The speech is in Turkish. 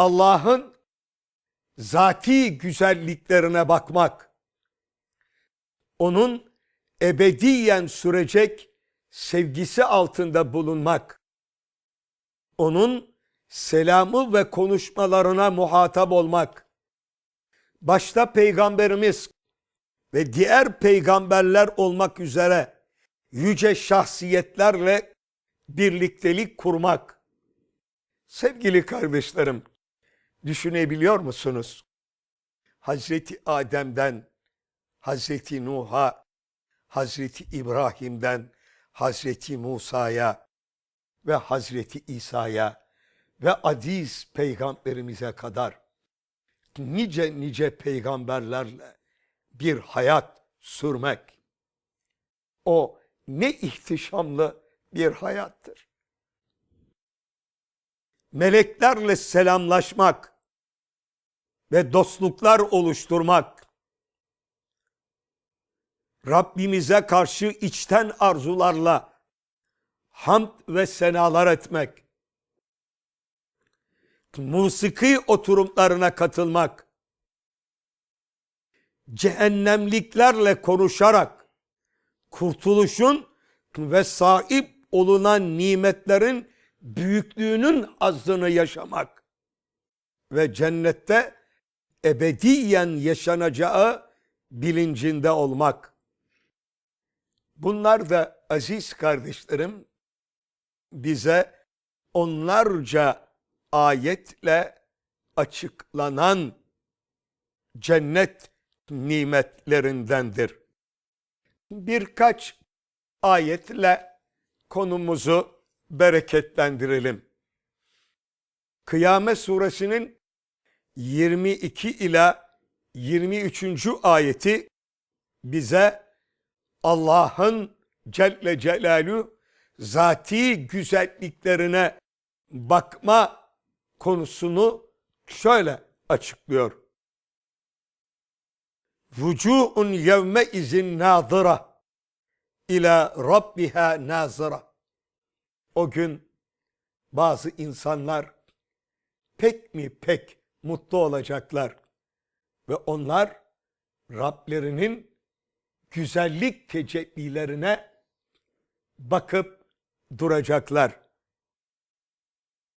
Allah'ın zati güzelliklerine bakmak, onun ebediyen sürecek sevgisi altında bulunmak, onun selamı ve konuşmalarına muhatap olmak, başta peygamberimiz ve diğer peygamberler olmak üzere yüce şahsiyetlerle birliktelik kurmak. Sevgili kardeşlerim, düşünebiliyor musunuz? Hazreti Adem'den Hazreti Nuh'a, Hazreti İbrahim'den Hazreti Musa'ya ve Hazreti İsa'ya ve aziz peygamberimize kadar nice nice peygamberlerle bir hayat sürmek. O ne ihtişamlı bir hayattır. Meleklerle selamlaşmak ve dostluklar oluşturmak, Rabbimize karşı içten arzularla hamd ve senalar etmek, musiki oturumlarına katılmak, cehennemliklerle konuşarak kurtuluşun ve sahip olunan nimetlerin büyüklüğünün hazzını yaşamak ve cennette ebediyen yaşanacağı bilincinde olmak. Bunlar da aziz kardeşlerim bize onlarca ayetle açıklanan cennet nimetlerindendir. Birkaç ayetle konumuzu bereketlendirelim. Kıyamet suresinin 22 ila 23. ayeti bize Allah'ın Celle Celaluhu zati güzelliklerine bakma konusunu şöyle açıklıyor. Vücuhun yevme izin nazıra ila rabbiha nazıra. O gün bazı insanlar pek mi pek mutlu olacaklar ve onlar Rablerinin güzellik tecellilerine bakıp duracaklar.